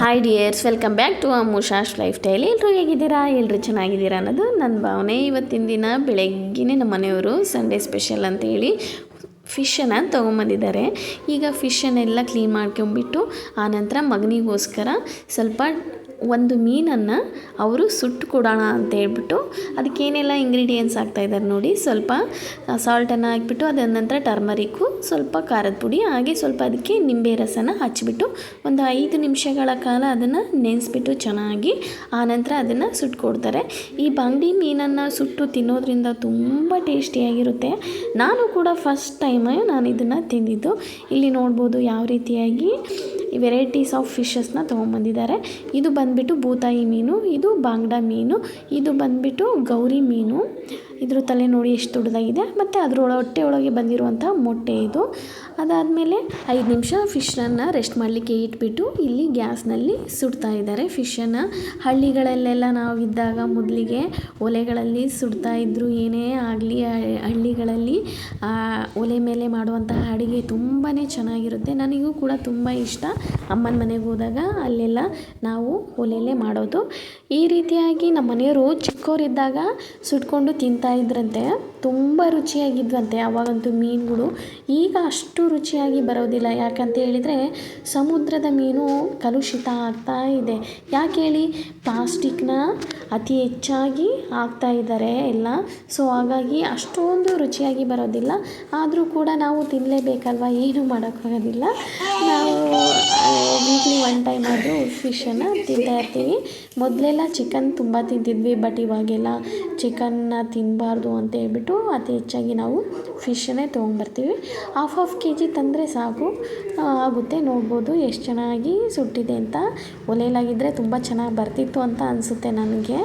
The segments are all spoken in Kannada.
Hi dears welcome back to ಅಮುಷಾಶ್ life style ಎಲ್ಲರೂ ಹೇಗಿದ್ದೀರಾ? ಎಲ್ಲರೂ ಚೆನ್ನಾಗಿದ್ದೀರಾ ಅನ್ನೋದು ನನ್ನ ಭಾವನೆ. ಇವತ್ತಿನ ದಿನ ಬೆಳಗ್ಗೆನೇ ನಮ್ಮ ಮನೆಯವರು ಸಂಡೇ ಸ್ಪೆಷಲ್ ಅಂತೇಳಿ ಫಿಶನ್ನು ತೊಗೊಂಬಂದಿದ್ದಾರೆ. ಈಗ ಫಿಶನ್ನೆಲ್ಲ ಕ್ಲೀನ್ ಮಾಡ್ಕೊಂಬಿಟ್ಟು ಆನಂತರ ಮಗನಿಗೋಸ್ಕರ ಸ್ವಲ್ಪ ಒಂದು ಮೀನನ್ನು ಅವರು ಸುಟ್ಟು ಕೊಡೋಣ ಅಂತ ಹೇಳ್ಬಿಟ್ಟು ಅದಕ್ಕೇನೆಲ್ಲ ಇಂಗ್ರೀಡಿಯೆಂಟ್ಸ್ ಹಾಕ್ತಾಯಿದ್ದಾರೆ ನೋಡಿ. ಸ್ವಲ್ಪ ಸಾಲ್ಟನ್ನು ಹಾಕ್ಬಿಟ್ಟು ಅದರ ನಂತರ ಟರ್ಮರಿಕ್ಕು ಸ್ವಲ್ಪ ಖಾರದ ಪುಡಿ, ಹಾಗೆ ಸ್ವಲ್ಪ ಅದಕ್ಕೆ ನಿಂಬೆ ರಸನ ಹಚ್ಚಿಬಿಟ್ಟು ಒಂದು ಐದು ನಿಮಿಷಗಳ ಕಾಲ ಅದನ್ನು ನೆನೆಸ್ಬಿಟ್ಟು ಚೆನ್ನಾಗಿ ಆನಂತರ ಅದನ್ನು ಸುಟ್ಕೊಡ್ತಾರೆ ಈ ಬಂಗಡಿ ಮೀನನ್ನು ಸುಟ್ಟು ತಿನ್ನೋದ್ರಿಂದ ತುಂಬ ಟೇಸ್ಟಿಯಾಗಿರುತ್ತೆ ನಾನು ಕೂಡ ಫಸ್ಟ್ ಟೈಮ್ ನಾನು ಇದನ್ನು ತಿಂದಿದ್ದು. ಇಲ್ಲಿ ನೋಡ್ಬೋದು ಯಾವ ರೀತಿಯಾಗಿ ವೆರೈಟೀಸ್ ಆಫ್ ಫಿಶಸ್ನ ತೊಗೊಂಬಂದಿದ್ದಾರೆ. ಇದು ಬಂದುಬಿಟ್ಟು ಬೂತಾಯಿ ಮೀನು, ಇದು ಬಾಂಗ್ಡಾ ಮೀನು, ಇದು ಬಂದುಬಿಟ್ಟು ಗೌರಿ ಮೀನು. ಇದ್ರ ತಲೆ ನೋಡಿ ಎಷ್ಟು ದೊಡ್ಡದಾಗಿದೆ, ಮತ್ತು ಅದರೊಳ ಹೊಟ್ಟೆ ಒಳಗೆ ಬಂದಿರುವಂಥ ಮೊಟ್ಟೆ ಇದು. ಅದಾದಮೇಲೆ ಐದು ನಿಮಿಷ ಫಿಶನ್ನು ರೆಸ್ಟ್ ಮಾಡಲಿಕ್ಕೆ ಇಟ್ಬಿಟ್ಟು ಇಲ್ಲಿ ಗ್ಯಾಸ್ನಲ್ಲಿ ಸುಡ್ತಾ ಇದ್ದಾರೆ ಫಿಶನ್ನು. ಹಳ್ಳಿಗಳಲ್ಲೆಲ್ಲ ನಾವು ಇದ್ದಾಗ ಮೊದಲಿಗೆ ಒಲೆಗಳಲ್ಲಿ ಸುಡ್ತಾ ಇದ್ದರು ಏನೇ ಆಗಲಿ ಹಳ್ಳಿಗಳಲ್ಲಿ ಒಲೆ ಮೇಲೆ ಮಾಡುವಂತಹ ಅಡುಗೆ ತುಂಬಾ ಚೆನ್ನಾಗಿರುತ್ತೆ. ನನಗೂ ಕೂಡ ತುಂಬ ಇಷ್ಟ. ಅಮ್ಮನ ಮನೆಗೆ ಹೋದಾಗ ಅಲ್ಲೆಲ್ಲ ನಾವು ಒಲೆಯಲ್ಲೇ ಮಾಡೋದು. ಈ ರೀತಿಯಾಗಿ ನಮ್ಮ ಮನೆಯವರು ಚಿಕ್ಕವರಿದ್ದಾಗ ಸುಟ್ಕೊಂಡು ತಿಂತಾ ಇದ್ರಂತೆ, ತುಂಬ ರುಚಿಯಾಗಿದ್ವಂತೆ ಅವಾಗಂತೂ ಮೀನುಗಳು. ಈಗ ಅಷ್ಟು ರುಚಿಯಾಗಿ ಬರೋದಿಲ್ಲ. ಯಾಕಂತ ಹೇಳಿದರೆ ಸಮುದ್ರದ ಮೀನು ಕಲುಷಿತ ಆಗ್ತಾ ಇದೆ. ಯಾಕೆ ಹೇಳಿ? ಪ್ಲಾಸ್ಟಿಕ್ನ ಅತಿ ಹೆಚ್ಚಾಗಿ ಹಾಕ್ತಾ ಇದ್ದಾರೆ ಎಲ್ಲ. ಸೊ, ಹಾಗಾಗಿ ಅಷ್ಟೊಂದು ರುಚಿಯಾಗಿ ಬರೋದಿಲ್ಲ. ಆದರೂ ಕೂಡ ನಾವು ತಿನ್ನಲೇಬೇಕಲ್ವ ಏನೂ ಮಾಡೋಕ್ಕಾಗೋದಿಲ್ಲ. ನಾವು ವೀಕ್ಲಿ ಒನ್ ಟೈಮ್ ಆದರೂ ಫಿಶನ್ನು ತಿಂತಾ ಇರ್ತೀವಿ. ಮೊದಲೆಲ್ಲ ಚಿಕನ್ ತುಂಬ ತಿಂತಿದ್ವಿ ಬಟ್ ಇವಾಗೆಲ್ಲ ಚಿಕನ್ನ ತಿನ್ನಬಾರ್ದು ಅಂತ ಹೇಳ್ಬಿಟ್ಟು ಅತಿ ಹೆಚ್ಚಾಗಿ ನಾವು ಫಿಶನ್ನೇ ತೊಗೊಂಡ್ಬರ್ತೀವಿ ಹಾಫ್ ಹಾಫ್ ಕೆ ಜಿ ತಂದರೆ ಸಾಕು. ಆಗುತ್ತೆ. ನೋಡ್ಬೋದು ಎಷ್ಟು ಚೆನ್ನಾಗಿ ಸುಟ್ಟಿದೆ ಅಂತ. ಒಲೆಯಲಾಗಿದ್ದರೆ ತುಂಬ ಚೆನ್ನಾಗಿ ಬರ್ತಿತ್ತು ಅಂತ ಅನಿಸುತ್ತೆ ನನಗೆ.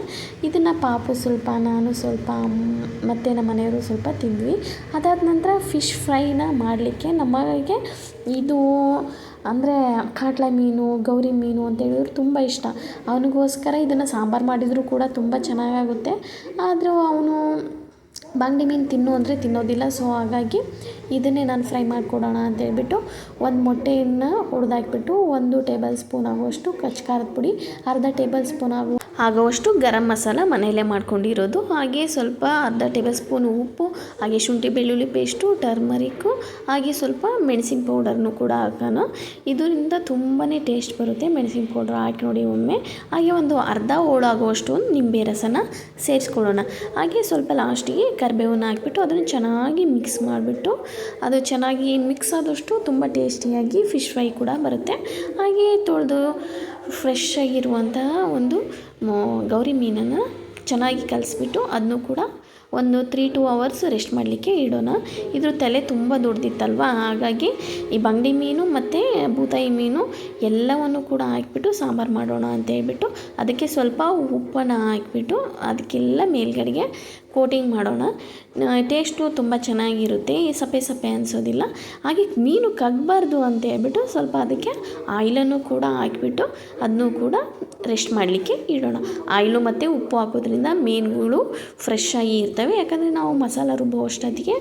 ಇದನ್ನು ಪಾಪು ಸ್ವಲ್ಪ, ನಾನು ಸ್ವಲ್ಪ ಮತ್ತು ನಮ್ಮ ಮನೆಯವರು ಸ್ವಲ್ಪ ತಿಂದ್ವಿ. ಅದಾದ ನಂತರ ಫಿಶ್ ಫ್ರೈನ ಮಾಡಲಿಕ್ಕೆ ನಮಗೆ ಇದು ಅಂದರೆ ಕಾಟ್ಲ ಮೀನು, ಗೌರಿ ಮೀನು ಅಂತ ಹೇಳಿದ್ರೆ ತುಂಬ ಇಷ್ಟ. ಅವನಿಗೋಸ್ಕರ ಇದನ್ನು ಸಾಂಬಾರು ಮಾಡಿದರೂ ಕೂಡ ತುಂಬ ಚೆನ್ನಾಗಾಗುತ್ತೆ. ಆದರೂ ಅವನು ಬಂಗಡಿ ಮೀನು ತಿನ್ನು ಅಂದರೆ ತಿನ್ನೋದಿಲ್ಲ. ಸೊ ಹಾಗಾಗಿ ಇದನ್ನೇ ನಾನು ಫ್ರೈ ಮಾಡಿಕೊಡೋಣ ಅಂತ ಹೇಳ್ಬಿಟ್ಟು ಒಂದು ಮೊಟ್ಟೆಯನ್ನು ಹೊಡೆದಾಕ್ಬಿಟ್ಟು ಒಂದು ಟೇಬಲ್ ಸ್ಪೂನ್ ಆಗುವಷ್ಟು ಖಾರದ ಪುಡಿ, ಅರ್ಧ ಟೇಬಲ್ ಸ್ಪೂನ್ ಆಗು ಆಗುವಷ್ಟು ಗರಂ ಮಸಾಲ ಮನೆಯಲ್ಲೇ ಮಾಡ್ಕೊಂಡಿರೋದು. ಹಾಗೆ ಸ್ವಲ್ಪ ಅರ್ಧ ಟೇಬಲ್ ಸ್ಪೂನ್ ಉಪ್ಪು, ಹಾಗೆ ಶುಂಠಿ ಬೆಳ್ಳುಳ್ಳಿ ಪೇಸ್ಟು ಟರ್ಮರಿಕ್ಕು ಹಾಗೆ ಸ್ವಲ್ಪ ಮೆಣಸಿನ ಪೌಡರ್ನು ಕೂಡ ಹಾಕೋಣ. ಇದರಿಂದ ತುಂಬಾ ಟೇಸ್ಟ್ ಬರುತ್ತೆ ಮೆಣಸಿನ ಪೌಡ್ರ್ ಹಾಕಿ ನೋಡಿ ಒಮ್ಮೆ. ಹಾಗೆ ಒಂದು ಅರ್ಧ ಹೋಳಾಗುವಷ್ಟು ನಿಂಬೆ ರಸನ ಸೇರಿಸ್ಕೊಳ್ಳೋಣ. ಹಾಗೆ ಸ್ವಲ್ಪ ಲಾಸ್ಟಿಗೆ ಕರಿಬೇವನ್ನ ಹಾಕಿಬಿಟ್ಟು ಅದನ್ನು ಚೆನ್ನಾಗಿ ಮಿಕ್ಸ್ ಮಾಡಿಬಿಟ್ಟು, ಅದು ಚೆನ್ನಾಗಿ ಮಿಕ್ಸ್ ಆದಷ್ಟು ತುಂಬ ಟೇಸ್ಟಿಯಾಗಿ ಫಿಶ್ ಫ್ರೈ ಕೂಡ ಬರುತ್ತೆ. ಹಾಗೆ ತೊಳೆದು ಫ್ರೆಶ್ ಆಗಿರುವಂತಹ ಒಂದು ಗೌರಿ ಮೀನನ್ನು ಚೆನ್ನಾಗಿ ಕಲಿಸ್ಬಿಟ್ಟು ಅದನ್ನು ಕೂಡ ಒಂದು ತ್ರೀ ಟು ಅವರ್ಸ್ ರೆಸ್ಟ್ ಮಾಡಲಿಕ್ಕೆ ಇಡೋಣ. ಇದ್ರ ತಲೆ ತುಂಬ ದೊಡ್ಡದಿತ್ತಲ್ವ? ಹಾಗಾಗಿ ಈ ಬಂಗಡಿ ಮೀನು ಮತ್ತು ಬೂತಾಯಿ ಮೀನು ಎಲ್ಲವನ್ನು ಕೂಡ ಹಾಕ್ಬಿಟ್ಟು ಸಾಂಬಾರು ಮಾಡೋಣ ಅಂತ ಹೇಳ್ಬಿಟ್ಟು ಅದಕ್ಕೆ ಸ್ವಲ್ಪ ಉಪ್ಪನ್ನು ಹಾಕ್ಬಿಟ್ಟು ಅದಕ್ಕೆಲ್ಲ ಮೇಲ್ಗಡೆಗೆ ಕೋಟಿಂಗ್ ಮಾಡೋಣ. ಟೇಸ್ಟು ತುಂಬ ಚೆನ್ನಾಗಿರುತ್ತೆ. ಈ ಸಪ್ಪೆ ಸಪ್ಪೆ ಅನಿಸೋದಿಲ್ಲ. ಹಾಗೆ ಮೀನು ಕಗ್ಬಾರ್ದು ಅಂತ ಹೇಳ್ಬಿಟ್ಟು ಸ್ವಲ್ಪ ಅದಕ್ಕೆ ಆಯಿಲನ್ನು ಕೂಡ ಹಾಕಿಬಿಟ್ಟು ಅದನ್ನು ಕೂಡ ರೆಸ್ಟ್ ಮಾಡಲಿಕ್ಕೆ ಇಡೋಣ. ಆಯಿಲು ಮತ್ತು ಉಪ್ಪು ಹಾಕೋದ್ರಿಂದ ಮೀನುಗಳು ಫ್ರೆಶ್ ಆಗಿ ಇರ್ತವೆ. ಯಾಕಂದರೆ ನಾವು ಮಸಾಲ ರುಬ್ಬೋ ಅಷ್ಟೊತ್ತಿಗೆ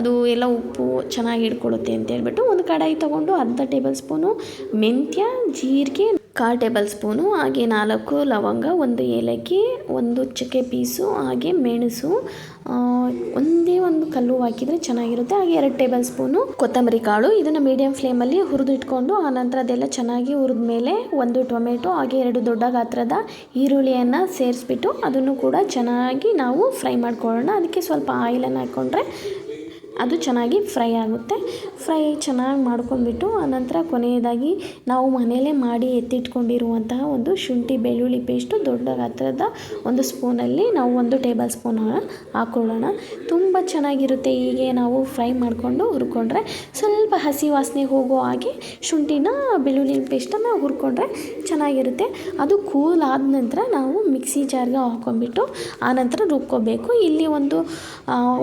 ಅದು ಎಲ್ಲ ಉಪ್ಪು ಚೆನ್ನಾಗಿ ಹಿಡ್ಕೊಳ್ಳುತ್ತೆ ಅಂತ ಹೇಳ್ಬಿಟ್ಟು ಒಂದು ಕಡಾಯಿ ತೊಗೊಂಡು ಅರ್ಧ ಟೇಬಲ್ ಸ್ಪೂನು ಮೆಂತ್ಯ, ಜೀರಿಗೆ ಕಾಲು ಟೇಬಲ್ ಸ್ಪೂನು, ಹಾಗೆ ನಾಲ್ಕು ಲವಂಗ, ಒಂದು ಏಲಕ್ಕಿ, ಒಂದು ಚಕ್ಕೆ ಪೀಸು, ಹಾಗೆ ಮೆಣಸು ಒಂದೇ ಒಂದು ಕಲ್ಲು ಹಾಕಿದರೆ ಚೆನ್ನಾಗಿರುತ್ತೆ. ಹಾಗೆ ಎರಡು ಟೇಬಲ್ ಸ್ಪೂನು ಕೊತ್ತಂಬರಿ ಕಾಳು. ಇದನ್ನು ಮೀಡಿಯಂ ಫ್ಲೇಮಲ್ಲಿ ಹುರಿದು ಇಟ್ಕೊಂಡು ಆನಂತರ ಅದೆಲ್ಲ ಚೆನ್ನಾಗಿ ಹುರಿದ ಮೇಲೆ ಒಂದು ಟೊಮೆಟೊ, ಹಾಗೆ ಎರಡು ದೊಡ್ಡ ಗಾತ್ರದ ಈರುಳ್ಳಿಯನ್ನು ಸೇರಿಸ್ಬಿಟ್ಟು, ಅದನ್ನು ಕೂಡ ಚೆನ್ನಾಗಿ ನಾವು ಫ್ರೈ ಮಾಡ್ಕೊಳ್ಳೋಣ. ಅದಕ್ಕೆ ಸ್ವಲ್ಪ ಆಯಿಲನ್ನು ಹಾಕ್ಕೊಂಡ್ರೆ ಅದು ಚೆನ್ನಾಗಿ ಫ್ರೈ ಆಗುತ್ತೆ. ಫ್ರೈ ಚೆನ್ನಾಗಿ ಮಾಡ್ಕೊಂಡ್ಬಿಟ್ಟು ಆನಂತರ ಕೊನೆಯದಾಗಿ ನಾವು ಮನೆಯಲ್ಲೇ ಮಾಡಿ ಎತ್ತಿಟ್ಕೊಂಡಿರುವಂತಹ ಒಂದು ಶುಂಠಿ ಬೆಳ್ಳುಳ್ಳಿ ಪೇಸ್ಟು ದೊಡ್ಡ ಗಾತ್ರದ ಒಂದು ಸ್ಪೂನಲ್ಲಿ ನಾವು ಒಂದು ಟೇಬಲ್ ಸ್ಪೂನ್ ಹಾಕ್ಕೊಳ್ಳೋಣ ತುಂಬ ಚೆನ್ನಾಗಿರುತ್ತೆ ಹೀಗೆ ನಾವು ಫ್ರೈ ಮಾಡಿಕೊಂಡು ಹುರ್ಕೊಂಡ್ರೆ. ಸ್ವಲ್ಪ ಹಸಿ ವಾಸನೆ ಹೋಗೋ ಹಾಗೆ ಶುಂಠಿನ, ಬೆಳ್ಳುಳ್ಳಿ ಪೇಸ್ಟನ್ನು ಹುರ್ಕೊಂಡ್ರೆ ಚೆನ್ನಾಗಿರುತ್ತೆ. ಅದು ಕೂಲ್ ಆದ ನಂತರ ನಾವು ಮಿಕ್ಸಿ ಜಾರ್ಗೆ ಹಾಕ್ಕೊಂಬಿಟ್ಟು ಆನಂತರ ರುಬ್ಕೋಬೇಕು. ಇಲ್ಲಿ ಒಂದು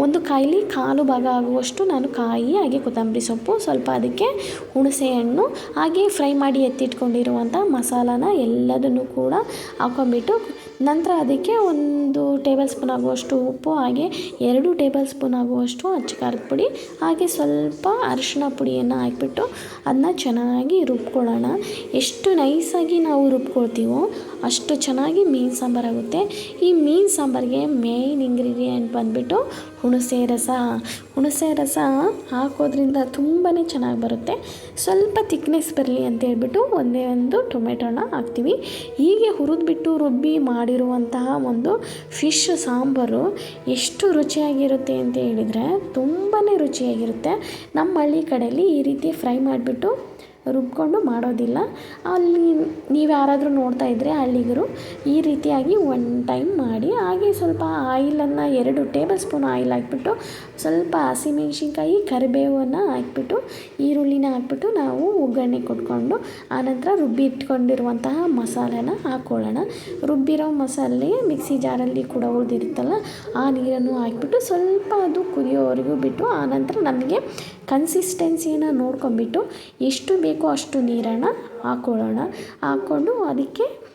ಒಂದು ಕಾಯಿಲಿ ಕಾಲು ಭಾಗ ಆಗುವಷ್ಟು ನಾನು ಕಾಯಿ, ಹಾಗೆ ಕೊತ್ತಂಬರಿ ಸೊಪ್ಪು, ಸ್ವಲ್ಪ ಅದಕ್ಕೆ ಹುಣಸೆ ಹಣ್ಣು ಹಾಗೆ ಫ್ರೈ ಮಾಡಿ ಎತ್ತಿಟ್ಕೊಂಡಿರುವಂಥ ಮಸಾಲಾನ ಎಲ್ಲದನ್ನು ಕೂಡ ಹಾಕ್ಕೊಂಬಿಟ್ಟು ನಂತರ ಅದಕ್ಕೆ ಒಂದು ಟೇಬಲ್ ಸ್ಪೂನ್ ಆಗುವಷ್ಟು ಉಪ್ಪು, ಹಾಗೆ ಎರಡು ಟೇಬಲ್ ಸ್ಪೂನ್ ಆಗುವಷ್ಟು ಅಚ್ಚ ಖಾರದ ಪುಡಿ, ಹಾಗೆ ಸ್ವಲ್ಪ ಅರಿಶಿಣ ಪುಡಿಯನ್ನು ಹಾಕಿಬಿಟ್ಟು ಅದನ್ನ ಚೆನ್ನಾಗಿ ರುಬ್ಕೊಳ್ಳೋಣ. ಎಷ್ಟು ನೈಸಾಗಿ ನಾವು ರುಬ್ಕೊಳ್ತೀವೋ ಅಷ್ಟು ಚೆನ್ನಾಗಿ ಮೀನು ಸಾಂಬಾರಾಗುತ್ತೆ ಈ ಮೀನು ಸಾಂಬಾರಿಗೆ ಮೇಯ್ನ್ ಇಂಗ್ರೀಡಿಯೆಂಟ್ ಬಂದುಬಿಟ್ಟು ಹುಣಸೆ ರಸ. ಹುಣಸೆ ರಸ ಹಾಕೋದ್ರಿಂದ ತುಂಬಾ ಚೆನ್ನಾಗಿ ಬರುತ್ತೆ. ಸ್ವಲ್ಪ ತಿಕ್ನೆಸ್ ಬರಲಿ ಅಂತ ಹೇಳ್ಬಿಟ್ಟು ಒಂದೇ ಒಂದು ಟೊಮೆಟೊನ ಹಾಕ್ತೀವಿ. ಹೀಗೆ ಹುರಿದ್ಬಿಟ್ಟು ರುಬ್ಬಿ ಮಾಡಿರುವಂತಹ ಒಂದು ಫಿಶ್ ಸಾಂಬಾರು ಎಷ್ಟು ರುಚಿಯಾಗಿರುತ್ತೆ ಅಂತ ಹೇಳಿದರೆ ತುಂಬಾ ರುಚಿಯಾಗಿರುತ್ತೆ. ನಮ್ಮ ಹಳ್ಳಿ ಕಡೆಯಲ್ಲಿ ಈ ರೀತಿ ಫ್ರೈ ಮಾಡಿಬಿಟ್ಟು ರುಬ್ಕೊಂಡು ಮಾಡೋದಿಲ್ಲ. ಅಲ್ಲಿ ನೀವು ಯಾರಾದರೂ ನೋಡ್ತಾ ಇದ್ದರೆ ಹಳ್ಳಿಗರು ಈ ರೀತಿಯಾಗಿ ಒನ್ ಟೈಮ್ ಮಾಡಿ, ಹಾಗೆ ಸ್ವಲ್ಪ ಆಯಿಲನ್ನು ಎರಡು ಟೇಬಲ್ ಸ್ಪೂನ್ ಆಯಿಲ್ ಹಾಕ್ಬಿಟ್ಟು, ಸ್ವಲ್ಪ ಹಸಿಮೆಣ್ಸಿನ್ಕಾಯಿ ಕರಿಬೇವನ್ನು ಹಾಕ್ಬಿಟ್ಟು, ಈರುಳ್ಳಿನ ಹಾಕ್ಬಿಟ್ಟು ನಾವು ಒಗ್ಗರಣೆ ಕೊಟ್ಕೊಂಡು, ಆನಂತರ ರುಬ್ಬಿ ಇಟ್ಕೊಂಡಿರುವಂತಹ ಮಸಾಲೆನ ಹಾಕ್ಕೊಳ್ಳೋಣ ರುಬ್ಬಿರೋ ಮಸಾಲೆ ಮಿಕ್ಸಿ ಜಾರಲ್ಲಿ ಕೂಡ ಉಳಿದಿರುತ್ತಲ್ಲ, ಆ ನೀರನ್ನು ಹಾಕಿಬಿಟ್ಟು ಸ್ವಲ್ಪ ಅದು ಕುದಿಯೋವರೆಗೂ ಬಿಟ್ಟು, ಆನಂತರ ನಮಗೆ ಕನ್ಸಿಸ್ಟೆನ್ಸಿನ ನೋಡ್ಕೊಂಬಿಟ್ಟು ಎಷ್ಟು ಬೇಕೋ ಅಷ್ಟು ನೀರನ್ನು ಹಾಕ್ಕೊಳ್ಳೋಣ ಹಾಕ್ಕೊಂಡು ಅದಕ್ಕೆ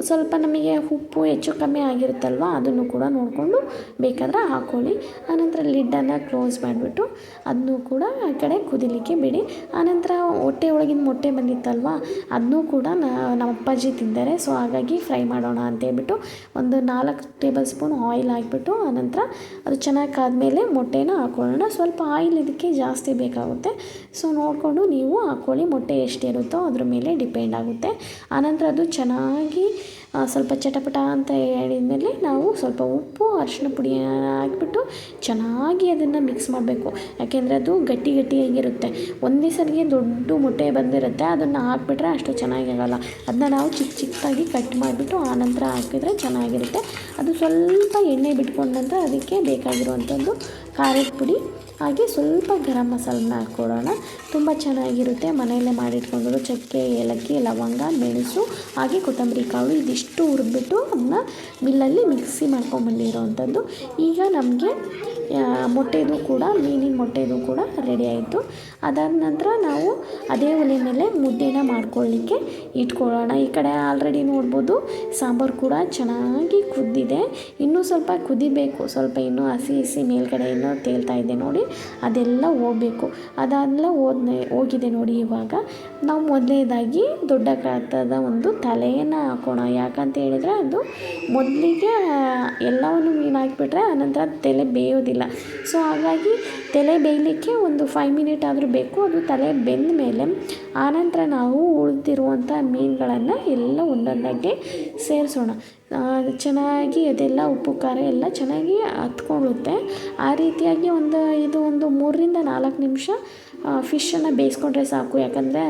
ಸ್ವಲ್ಪ ನಮಗೆ ಉಪ್ಪು ಹೆಚ್ಚು ಕಮ್ಮಿ ಆಗಿರುತ್ತಲ್ವ, ಅದನ್ನು ಕೂಡ ನೋಡಿಕೊಂಡು ಬೇಕಾದರೆ ಹಾಕ್ಕೊಳ್ಳಿ ಆನಂತರ ಲಿಡ್ಡನ್ನು ಕ್ಲೋಸ್ ಮಾಡಿಬಿಟ್ಟು ಅದನ್ನು ಕೂಡ ಆ ಕಡೆ ಕುದಿಲಿಕ್ಕೆ ಬಿಡಿ. ಆನಂತರ ಹೊಟ್ಟೆ ಒಳಗಿನ ಮೊಟ್ಟೆ ಬಂದಿತ್ತಲ್ವ, ಅದನ್ನೂ ಕೂಡ ನಮ್ಮ ಅಪ್ಪಾಜಿ ತಿಂದರೆ. ಸೊ, ಹಾಗಾಗಿ ಫ್ರೈ ಮಾಡೋಣ ಅಂತ ಹೇಳ್ಬಿಟ್ಟು ಒಂದು ನಾಲ್ಕು ಟೇಬಲ್ ಸ್ಪೂನ್ ಆಯಿಲ್ ಹಾಕ್ಬಿಟ್ಟು ಆನಂತರ ಅದು ಚೆನ್ನಾಗಿ ಆದಮೇಲೆ ಮೊಟ್ಟೆನ ಹಾಕ್ಕೊಳ್ಳೋಣ ಸ್ವಲ್ಪ ಆಯಿಲ್ ಇದಕ್ಕೆ ಜಾಸ್ತಿ ಬೇಕಾಗುತ್ತೆ. ಸೊ, ನೋಡಿಕೊಂಡು ನೀವು ಹಾಕ್ಕೊಳ್ಳಿ ಮೊಟ್ಟೆ ಎಷ್ಟಿರುತ್ತೋ ಅದ್ರ ಮೇಲೆ ಡಿಪೆಂಡ್ ಆಗುತ್ತೆ. ಆನಂತರ ಅದು ಚೆನ್ನಾಗಿ ಸ್ವಲ್ಪ ಚಟಪಟ ಅಂತ ಹೇಳಿದ ಮೇಲೆ ನಾವು ಸ್ವಲ್ಪ ಉಪ್ಪು, ಅರಿಶಿಣ ಪುಡಿ ಹಾಕ್ಬಿಟ್ಟು ಚೆನ್ನಾಗಿ ಅದನ್ನು ಮಿಕ್ಸ್ ಮಾಡಬೇಕು. ಯಾಕೆಂದರೆ ಅದು ಗಟ್ಟಿ ಗಟ್ಟಿಯಾಗಿರುತ್ತೆ. ಒಂದೇ ಸರಿಗೆ ದೊಡ್ಡ ಮೊಟ್ಟೆ ಬಂದಿರುತ್ತೆ. ಅದನ್ನು ಹಾಕ್ಬಿಟ್ರೆ ಅಷ್ಟು ಚೆನ್ನಾಗಿ ಆಗೋಲ್ಲ. ಅದನ್ನ ನಾವು ಚಿಕ್ಕ ಚಿಕ್ಕದಾಗಿ ಕಟ್ ಮಾಡಿಬಿಟ್ಟು ಆನಂತರ ಹಾಕಿದರೆ ಚೆನ್ನಾಗಿರುತ್ತೆ. ಅದು ಸ್ವಲ್ಪ ಎಣ್ಣೆ ಬಿಟ್ಕೊಂಡ ನಂತರ ಅದಕ್ಕೆ ಬೇಕಾಗಿರುವಂಥದ್ದು ಖಾರದ ಪುಡಿ, ಹಾಗೆ ಸ್ವಲ್ಪ ಗರಂ ಮಸಾಲನ ಹಾಕ್ಕೊಡೋಣ ತುಂಬ ಚೆನ್ನಾಗಿರುತ್ತೆ. ಮನೆಯಲ್ಲೇ ಮಾಡಿಟ್ಕೊಂಡು ಚಕ್ಕೆ, ಏಲಕ್ಕಿ, ಲವಂಗ, ಮೆಣಸು, ಹಾಗೆ ಕೊತ್ತಂಬರಿ ಕಾಳು, ಇದಿಷ್ಟು ಹುರಿದ್ಬಿಟ್ಟು ಅದನ್ನ ಮಿಲ್ಲಲ್ಲಿ ಮಿಕ್ಸಿ ಮಾಡ್ಕೊಂಬಂದಿರೋವಂಥದ್ದು ಈಗ ನಮಗೆ ಮೊಟ್ಟೆದು ಕೂಡ, ಮೀನಿನ ಮೊಟ್ಟೆದು ಕೂಡ ರೆಡಿ ಆಯಿತು. ಅದಾದ ನಂತರ ನಾವು ಅದೇ ಒಲೆ ಮೇಲೆ ಮುದ್ದೆನ ಮಾಡ್ಕೊಳ್ಳಿಕ್ಕೆ ಇಟ್ಕೊಳ್ಳೋಣ. ಈ ಕಡೆ ಆಲ್ರೆಡಿ ನೋಡ್ಬೋದು, ಸಾಂಬಾರು ಕೂಡ ಚೆನ್ನಾಗಿ ಕುದ್ದಿದೆ. ಇನ್ನೂ ಸ್ವಲ್ಪ ಕುದಿಬೇಕು. ಸ್ವಲ್ಪ ಇನ್ನೂ ಹಸಿ ಹಸಿ ಮೇಲ್ಗಡೆ ಇನ್ನೂ ತೇಲ್ತಾ ಇದೆ ನೋಡಿ. ಅದೆಲ್ಲ ಹೋಗಬೇಕು. ಅದೆಲ್ಲ ಹೋದ್ನೆ, ಹೋಗಿದೆ ನೋಡಿ ಇವಾಗ. ನಾವು ಮೊದಲನೇದಾಗಿ ದೊಡ್ಡ ಗಾತ್ರದ ಒಂದು ತಲೆಯನ್ನು ಹಾಕೋಣ. ಯಾಕಂತ ಹೇಳಿದರೆ ಅದು ಮೊದಲಿಗೆ ಎಲ್ಲವನ್ನು ಮೀನು ಹಾಕಿಬಿಟ್ರೆ ಆನಂತರ ತಲೆ ಬೇಯೋದಿಲ್ಲ. ಸೊ, ಹಾಗಾಗಿ ತಲೆ ಬೇಯಲಿಕ್ಕೆ ಒಂದು ಫೈವ್ ಮಿನಿಟ್ ಆದರೂ ಬೇಕು. ಅದು ತಲೆ ಬೆಂದ ಮೇಲೆ ಆನಂತರ ನಾವು ಉಳಿದಿರುವಂಥ ಮೀನುಗಳನ್ನು ಎಲ್ಲ ಒಂದೊಂದಾಗಿ ಸೇರಿಸೋಣ. ಚೆನ್ನಾಗಿ ಅದೆಲ್ಲ ಉಪ್ಪು, ಖಾರ ಎಲ್ಲ ಚೆನ್ನಾಗಿ ಹತ್ಕೊಳ್ಳುತ್ತೆ. ಆ ರೀತಿಯಾಗಿ ಒಂದು ಇದು ಒಂದು ಮೂರರಿಂದ ನಾಲ್ಕು ನಿಮಿಷ ಫಿಶನ್ನು ಬೇಯಿಸ್ಕೊಂಡ್ರೆ ಸಾಕು. ಯಾಕಂದರೆ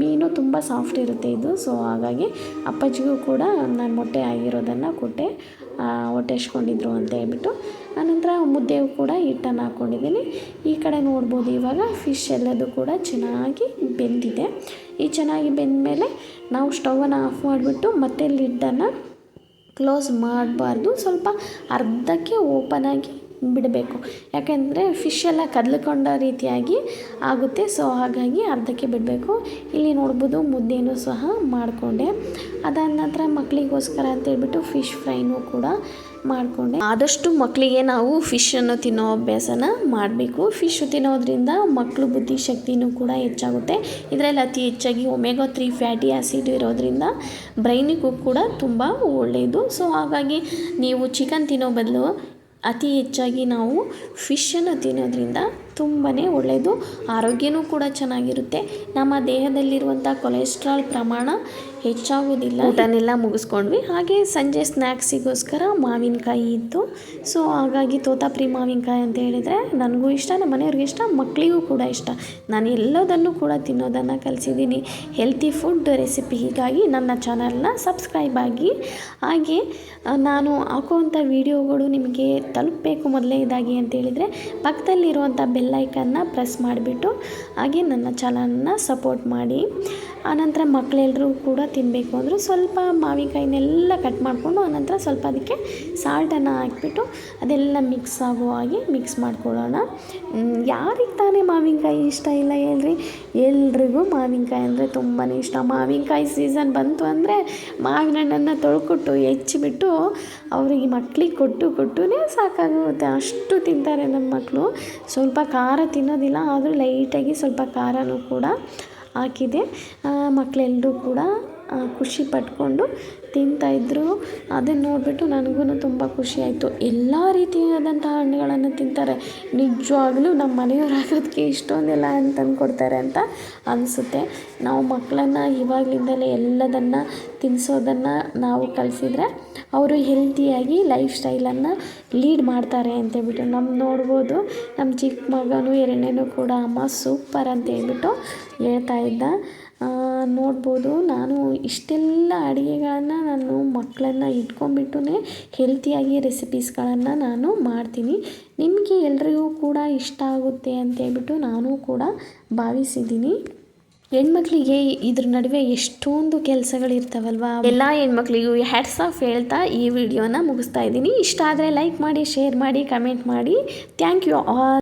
ಮೀನು ತುಂಬ ಸಾಫ್ಟ್ ಇರುತ್ತೆ ಇದು. ಸೊ ಹಾಗಾಗಿ ಅಪ್ಪಾಜಿಗೂ ಕೂಡ ನಾನು ಮೊಟ್ಟೆ ಆಗಿರೋದನ್ನು ಕೊಟ್ಟೆ ಹೊಟ್ಟೆ ಹಚ್ಕೊಂಡಿದ್ರು ಅಂತ ಹೇಳ್ಬಿಟ್ಟು. ಆನಂತರ ಮುದ್ದೆಗೂ ಕೂಡ ಹಿಟ್ಟನ್ನು ಹಾಕ್ಕೊಂಡಿದ್ದೀನಿ ಈ ಕಡೆ ನೋಡ್ಬೋದು ಇವಾಗ ಫಿಶ್ ಎಲ್ಲದು ಕೂಡ ಚೆನ್ನಾಗಿ ಬೆಂದಿದೆ. ಈ ಚೆನ್ನಾಗಿ ಬೆಂದ ಮೇಲೆ ನಾವು ಸ್ಟವನ್ನು ಆಫ್ ಮಾಡಿಬಿಟ್ಟು ಮತ್ತೆ ಲಿಡ್ಡನ್ನು ಕ್ಲೋಸ್ ಮಾಡಬಾರ್ದು. ಸ್ವಲ್ಪ ಅರ್ಧಕ್ಕೆ ಓಪನಾಗಿ ಬಿಡಬೇಕು. ಯಾಕೆಂದರೆ ಫಿಶ್ ಎಲ್ಲ ಕದ್ಲುಕೊಂಡ ರೀತಿಯಾಗಿ ಆಗುತ್ತೆ. ಸೊ ಹಾಗಾಗಿ ಅರ್ಧಕ್ಕೆ ಬಿಡಬೇಕು. ಇಲ್ಲಿ ನೋಡ್ಬೋದು ಮುದ್ದೆನೂ ಸಹ ಮಾಡಿಕೊಂಡೆ. ಅದಾದ ನಂತರ ಮಕ್ಕಳಿಗೋಸ್ಕರ ಅಂತೇಳ್ಬಿಟ್ಟು ಫಿಶ್ ಫ್ರೈನೂ ಕೂಡ ಮಾಡಿಕೊಂಡೆ. ಆದಷ್ಟು ಮಕ್ಕಳಿಗೆ ನಾವು ಫಿಶನ್ನು ತಿನ್ನೋ ಅಭ್ಯಾಸನ ಮಾಡಬೇಕು. ಫಿಶ್ ತಿನ್ನೋದ್ರಿಂದ ಮಕ್ಕಳು ಬುದ್ಧಿಶಕ್ತಿನೂ ಕೂಡ ಹೆಚ್ಚಾಗುತ್ತೆ. ಇದರಲ್ಲಿ ಅತಿ ಹೆಚ್ಚಾಗಿ ಒಮೆಗೋ ತ್ರೀ ಫ್ಯಾಟಿ ಆ್ಯಸಿಡ್ ಇರೋದ್ರಿಂದ ಬ್ರೈನಿಗೂ ಕೂಡ ತುಂಬ ಒಳ್ಳೆಯದು ಸೊ ಹಾಗಾಗಿ ನೀವು ಚಿಕನ್ ತಿನ್ನೋ ಬದಲು ಅತಿ ಹೆಚ್ಚಾಗಿ ನಾವು ಫಿಶ್ಶನ್ನು ತಿನ್ನೋದ್ರಿಂದ ತುಂಬಾ ಒಳ್ಳೆಯದು ಆರೋಗ್ಯನೂ ಕೂಡ ಚೆನ್ನಾಗಿರುತ್ತೆ. ನಮ್ಮ ದೇಹದಲ್ಲಿರುವಂಥ ಕೊಲೆಸ್ಟ್ರಾಲ್ ಪ್ರಮಾಣ ಹೆಚ್ಚಾಗೋದಿಲ್ಲ ಊಟನೆಲ್ಲ ಮುಗಿಸ್ಕೊಂಡ್ವಿ. ಹಾಗೆ ಸಂಜೆ ಸ್ನ್ಯಾಕ್ಸಿಗೋಸ್ಕರ ಮಾವಿನಕಾಯಿ ಇತ್ತು. ಸೊ ಹಾಗಾಗಿ ತೋತಾಪ್ರಿ ಮಾವಿನಕಾಯಿ ಅಂತ ಹೇಳಿದರೆ ನನಗೂ ಇಷ್ಟ, ನಮ್ಮ ಮನೆಯವ್ರಿಗೆ ಇಷ್ಟ ಮಕ್ಕಳಿಗೂ ಕೂಡ ಇಷ್ಟ. ನಾನು ಎಲ್ಲದನ್ನು ಕೂಡ ತಿನ್ನೋದನ್ನು ಕಲಿಸಿದ್ದೀನಿ. ಹೆಲ್ತಿ ಫುಡ್ ರೆಸಿಪಿ ಹೀಗಾಗಿ ನನ್ನ ಚಾನಲ್ನ ಸಬ್ಸ್ಕ್ರೈಬ್ ಆಗಿ. ಹಾಗೆ ನಾನು ಹಾಕುವಂಥ ವೀಡಿಯೋಗಳು ನಿಮಗೆ ತಲುಪಬೇಕು ಮೊದಲನೇದಾಗಿ ಅಂತೇಳಿದರೆ ಪಕ್ಕದಲ್ಲಿರುವಂಥ ಬೆಲ್ಲೈಕನ್ನ ಪ್ರೆಸ್ ಮಾಡಿಬಿಟ್ಟು ಹಾಗೆ ನನ್ನ ಚಾನಲ್ನ ಸಪೋರ್ಟ್ ಮಾಡಿ. ಆನಂತರ ಮಕ್ಕಳೆಲ್ಲರೂ ಕೂಡ ತಿನ್ನಬೇಕು ಅಂದರೂ ಸ್ವಲ್ಪ ಮಾವಿನಕಾಯಿನೆಲ್ಲ ಕಟ್ ಮಾಡಿಕೊಂಡು ಆನಂತರ ಸ್ವಲ್ಪ ಅದಕ್ಕೆ ಸಾಲ್ಟನ್ನು ಹಾಕ್ಬಿಟ್ಟು ಅದೆಲ್ಲ ಮಿಕ್ಸ್ ಆಗೋ ಹಾಗೆ ಮಿಕ್ಸ್ ಮಾಡ್ಕೊಳ್ಳೋಣ. ಯಾರಿಗೆ ತಾನೇ ಮಾವಿನಕಾಯಿ ಇಷ್ಟ ಇಲ್ಲ ಹೇಳ್ರಿ. ಎಲ್ರಿಗೂ ಮಾವಿನಕಾಯಿ ಅಂದರೆ ತುಂಬಾ ಇಷ್ಟ. ಮಾವಿನಕಾಯಿ ಸೀಸನ್ ಬಂತು ಅಂದರೆ ಮಾವಿನ ಹಣ್ಣನ್ನು ತೊಳ್ಕೊಟ್ಟು ಹೆಚ್ಚಿಬಿಟ್ಟು ಅವರಿಗೆ ಮಕ್ಳಿಗೆ ಕೊಟ್ಟು ಕೊಟ್ಟು ಸಾಕಾಗುತ್ತೆ ಅಷ್ಟು ತಿಂತಾರೆ ನಮ್ಮ ಮಕ್ಕಳು ಸ್ವಲ್ಪ ಖಾರ ತಿನ್ನೋದಿಲ್ಲ, ಆದರೂ ಲೈಟಾಗಿ ಸ್ವಲ್ಪ ಖಾರನೂ ಕೂಡ ಹಾಕಿದೆ. ಮಕ್ಕಳೆಲ್ಲರೂ ಕೂಡ ಖುಷಿ ಪಟ್ಕೊಂಡು ತಿಂತಾಯಿದ್ರು ಅದನ್ನು ನೋಡಿಬಿಟ್ಟು ನನಗೂ ತುಂಬ ಖುಷಿ ಆಯಿತು. ಎಲ್ಲ ರೀತಿಯಾದಂಥ ಹಣ್ಣುಗಳನ್ನು ತಿಂತಾರೆ. ನಿಜವಾಗ್ಲೂ ನಮ್ಮ ಮನೆಯವರಾಗೋದಕ್ಕೆ ಇಷ್ಟೊಂದೆಲ್ಲ ಹಣ್ಣು ಕೊಡ್ತಾರೆ ಅಂತ ಅನಿಸುತ್ತೆ. ನಾವು ಮಕ್ಕಳನ್ನು ಇವಾಗಲಿಂದಲೇ ಎಲ್ಲದನ್ನು ತಿನ್ನಿಸೋದನ್ನು ನಾವು ಕಲಿಸಿದ್ರೆ ಅವರು ಹೆಲ್ತಿಯಾಗಿ ಲೈಫ್ ಸ್ಟೈಲನ್ನು ಲೀಡ್ ಮಾಡ್ತಾರೆ ಅಂತೇಳ್ಬಿಟ್ಟು ನಮ್ಮ ನೋಡ್ಬೋದು. ನಮ್ಮ ಚಿಕ್ಕ ಮಗನೂ ಎರಡನೇನೂ ಕೂಡ ಅಮ್ಮ ಸೂಪರ್ ಅಂತ ಹೇಳ್ಬಿಟ್ಟು ಹೇಳ್ತಾ ಇದ್ದ. ನೋಡ್ಬೋದು. ನಾನು ಇಷ್ಟೆಲ್ಲ ಅಡುಗೆಗಳನ್ನು ನಾನು ಮಕ್ಕಳನ್ನ ಇಟ್ಕೊಂಡ್ಬಿಟ್ಟು ಹೆಲ್ತಿಯಾಗಿ ರೆಸಿಪೀಸ್ಗಳನ್ನು ನಾನು ಮಾಡ್ತೀನಿ. ನಿಮಗೆ ಎಲ್ರಿಗೂ ಕೂಡ ಇಷ್ಟ ಆಗುತ್ತೆ ಅಂತೇಳ್ಬಿಟ್ಟು ನಾನು ಕೂಡ ಭಾವಿಸಿದ್ದೀನಿ. ಹೆಣ್ಮಕ್ಳಿಗೆ ಇದ್ರ ನಡುವೆ ಎಷ್ಟೊಂದು ಕೆಲಸಗಳಿರ್ತಾವಲ್ವಾ? ಎಲ್ಲ ಹೆಣ್ಮಕ್ಳಿಗೂ ಹ್ಯಾಟ್ಸ್ ಆಫ್ ಹೇಳ್ತಾ ಈ ವಿಡಿಯೋನ ಮುಗಿಸ್ತಾ ಇದ್ದೀನಿ. ಇಷ್ಟ ಆದರೆ ಲೈಕ್ ಮಾಡಿ ಶೇರ್ ಮಾಡಿ ಕಮೆಂಟ್ ಮಾಡಿ. Thank you all